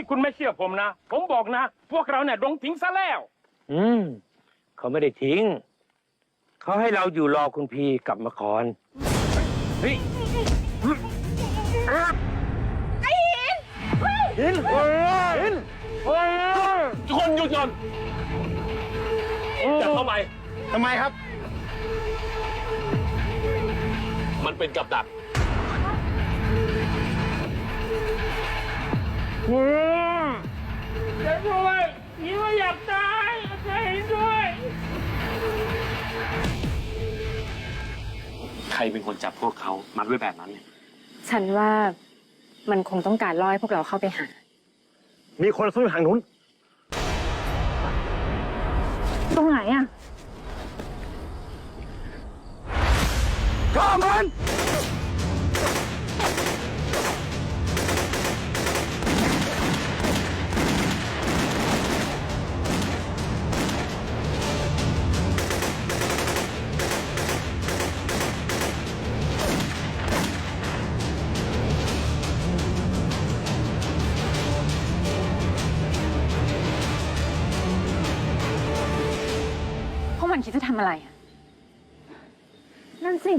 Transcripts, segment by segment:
นี่คุณไม่เชื่อผมนะ ผมบอกนะ พวกเราเนี่ยโดนทิ้งซะแล้ว อืม เขาไม่ได้ทิ้ง เขาให้เราอยู่รอคุณพีกลับมาก่อนเฮ้ยหินหินทุกคนหยุดก่อนอย่าเข้าไปทำไมครับ มันเป็นกับดัก รเป็นคนจับพวกเขามัดไว้แบบนั้นเนี่ยฉันว่ามันคงต้องการล่อให้พวกเราเข้าไปหา มีคนสู้ทางนู้น ตรงไหนอะข้ามัน มันคิดจะทำอะไรอะนั่นสิ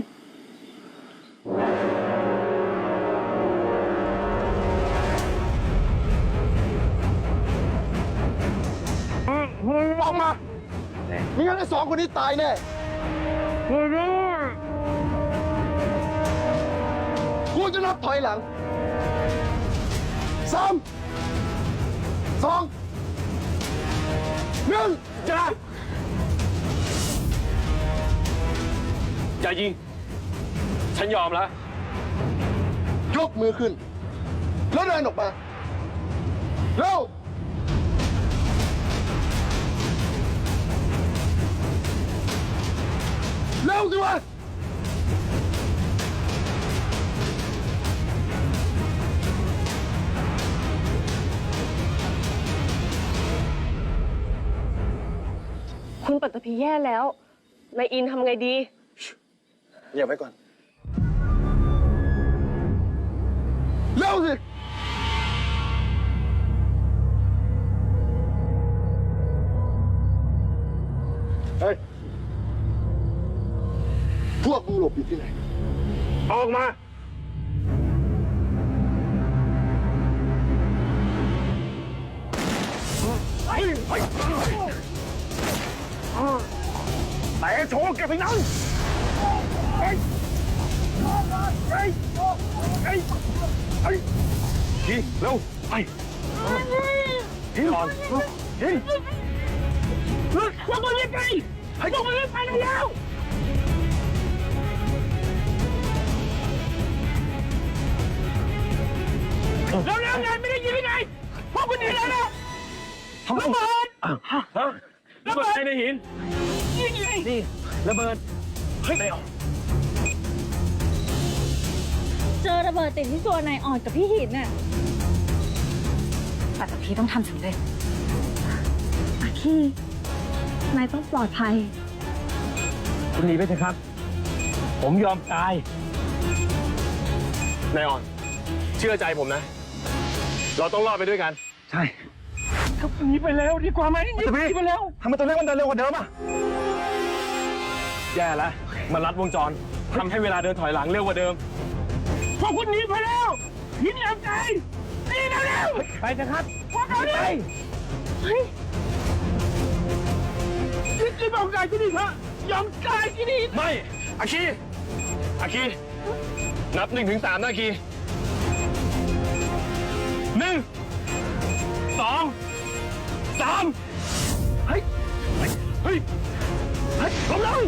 ออกมาไม่งั้นไอ้สองคนนี้ตายแน่กูจะนับถอยหลังสามสองหนึ่งจ้า อย่ายิง ฉันยอมแล้ว ยกมือขึ้น แล้วเดินออกมา เร็ว เร็วสิวะคุณปัตตภีแย่แล้วนายอินทำไงดี เงียบไว้ก่อน เร็วสิ เฮ้ย พวกมึงหลบอยู่ที่ไหน ออกมา แต่โชว์เก็บไปนั่ง เฮ้ยทีเร็วไปทีก่อนทีพวกมันไม่ไปพวกมันไม่ไปแล้วแล้วแล้วไงไม่ได้ยินยังไงพวกคุณหนีแล้วนะระเบิดระเบิดในหินยิงยิงนี่ระเบิดเฮ้ย ออกเจอระเบิดติดที่ตัวนายอ่อนกับพี่หินน่ะปัตตพีต้องทำสำเร็จอาคีนายต้องปลอดภัย คุณหนีไปเถอะครับ ผมยอมตาย นายอ่อน เชื่อใจผมนะ เราต้องรอดไปด้วยกัน ใช่หนีไปแล้วดีกว่าไหมหนีไปแล้วทำไมตัวเลขมันเดินเร็วกว่าเดิมอะ แย่แล้วมันรัดวงจรทำให้เวลาเดินถอยหลังเร็วกว่าเดิม พวกคุณหนีไปแล้วหนีแอบใจหนีแล้วแล้วไปเถอะครับพวกเราเนี่ยยึดที่บอกกายที่นี่เถอะยอมตายที่นี่ไม่อาคีอาคีนับหนึ่งถึงสามนะอาคีหนึ่งสองสามเฮ้ยเฮ้ยเฮ้ยลงแล้ว